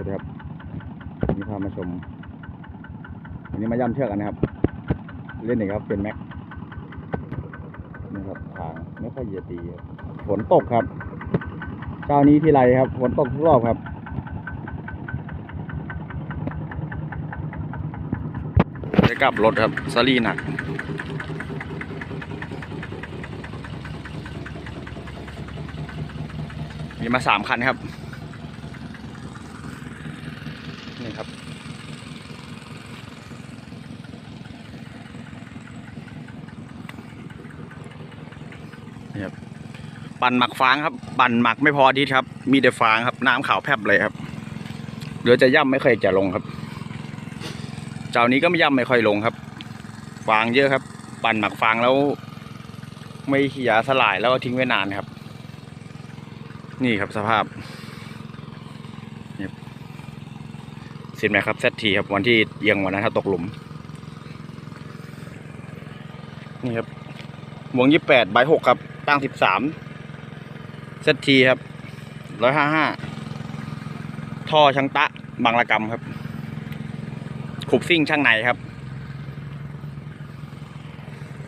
วัสดีครับวันนี้พามาชมวันนี้มาย่ำเชือกกันนะครับ เล่นหนึ่งครับเป็นแม็กนะครับทางไม่ค่อยเยอะดีฝนตกครับเช้านี้ที่ไรครับฝนตกทุกรอบครับจะกลับรถครับซารีหนักมีมาสามคันครับ นี่ครับ นี่ครับปั่นหมักฟางครับ ปั่นหมักไม่พออาทิตย์ครับ มีแต่ฟางครับ น้ำขาวแพรบเลยครับเรือจะย่ำไม่ค่อยจะลงครับ เจ้านี้ก็ไม่ย่ำไม่ค่อยลงครับ ฟางเยอะครับ ปั่นหมักฟางแล้ว ไม่ขยาสลายแล้วก็ทิ้งไว้นานครับ นี่ครับสภาพนี่ครับสินไหมครับเซตทีครับวันที่เอียงวันนั้นครับตกหลุม นี่ครับวงยี่แปดใบหกครับ ตั้งสิบสามเซตทีครับร้อยห้าห้าท่อช่างตะบางระกรรมครับ ขุบซิ่งช่างในครับ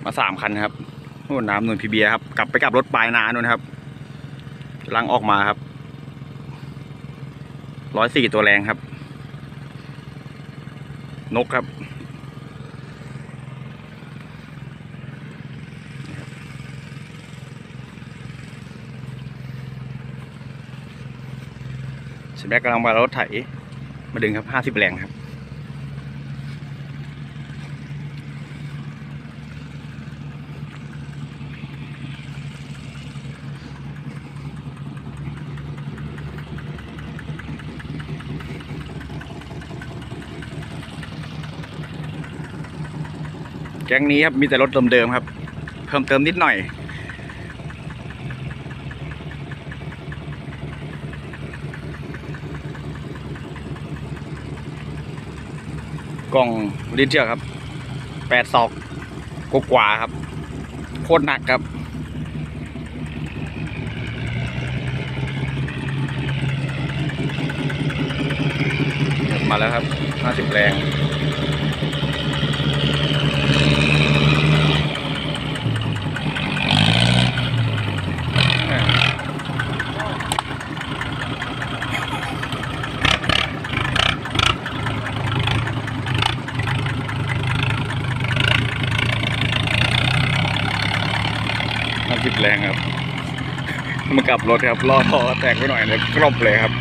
มาสามคันครับนู่นน้ำนุ่นพีเบียครับ กลับไปกลับรถปลายนานู่นครับกำลังออกมาครับร้อยสี่ตัวแรงครับ นกครับ สแบกกำลังมารถไถ มาดึงครับห้าสิบแรงครับ แก๊งนี้ครับมีแต่รถเดิมๆครับ เพิ่มเติมนิดหน่อย กล่องลิ้นเชือกครับแปดศอกกกว่าครับ โคตรหนักครับ มาแล้วครับห้าสิบแรง ผิดแรงครับมากลับรถครับล้อท่อแตกไปหน่อยเลยกรอบเลยครับ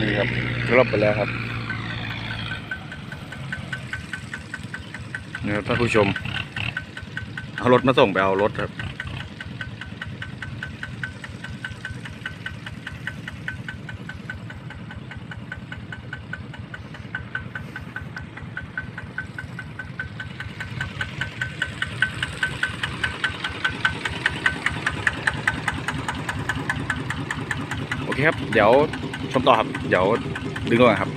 นี่ครับกรอบไปแล้วครับนี่ครับท่านผู้ชมเอารถมาส่งไปเอารถครับ โอเคครับ เดี๋ยวชมต่อครับ เดี๋ยวดึงก่อนครับ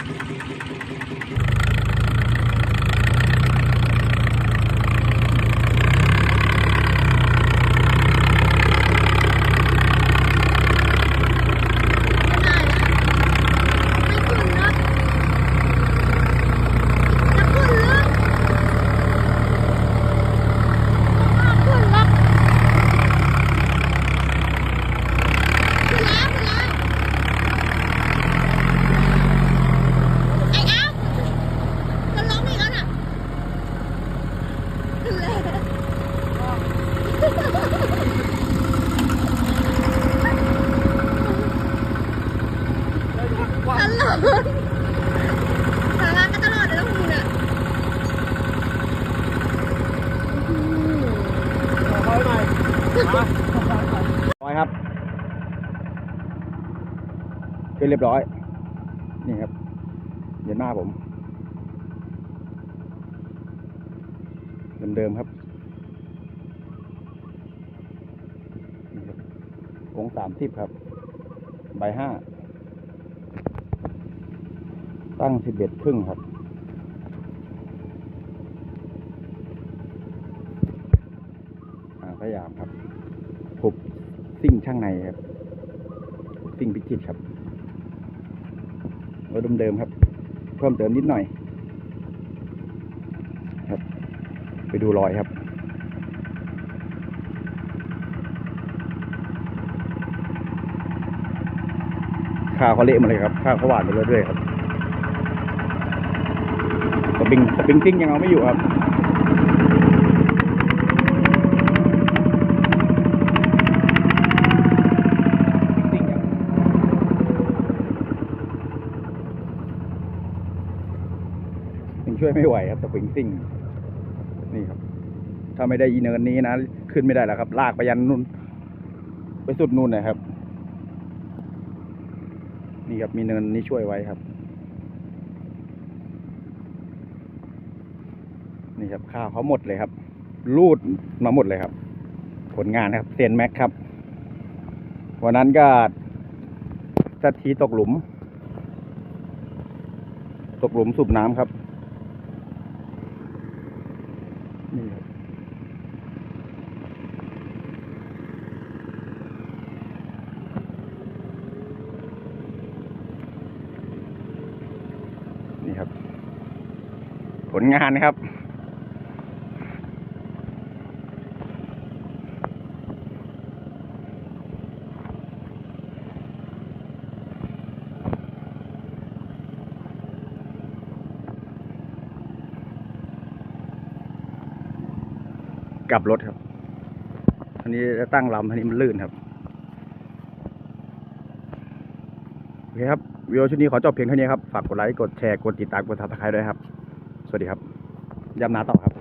ไม่ได้นะไม่ขึ้นนะจะขึ้นหรือไม่ขึ้นหรอกขึ้นแล้วขึ้นแล้วไอ้อ้าวจะล้มอีกแล้วน่ะขึ้นแล้วตลอดสาระก็ตลอดเลยนะคุณอะ ร้อยครับขึ้น เรียบร้อย นี่ครับเดี๋ยวหน้าผม เดิมๆครับนี่ครับ องสามสิบครับ ใบห้า ตั้งสิบเอ็ดครึ่งครับพยายามครับผุบซิ่งช่างในครับ ซิ่งพิจิตครับ รถเดิมๆครับ เพิ่มเติมนิดหน่อย ครับ ไปดูรอยครับข้าวเขาเละหมาเลยครับข้าวเขาหวานไปเรื่อยๆครับสปริงสปริงซิ่งยังเอาไม่อยู่ครับ ซิ่งยังยังช่วย ไม่ไหวครับสปริงซิ่งนี่ครับ ถ้าไม่ได้ยีเนินนี้นะ ขึ้นไม่ได้แล้วครับ ลากไปยันนู่น ไปสุดนู่นนะครับ นี่ครับมีเนินนี้ช่วยไว้ครับ นี่ครับข้าวเขาหมดเลยครับ รูดมาหมดเลยครับ ผลงานครับเซียนแม็กครับวันนั้นก็สัทีตกหลุม ตกหลุมสูบน้ำครับ นี่ครับ นี่ ครับ ผลงานนะครับ กลับรถครับ อันนี้จะตั้งลำอันนี้มันลื่นครับ โอเคครับวิดีโอชุดนี้ขอจบเพียงเท่านี้ครับ ฝากกดไลค์ กดแชร์ กดติดตาม กดซับสไครต์ด้วยครับ สวัสดีครับยำนาต่อครับ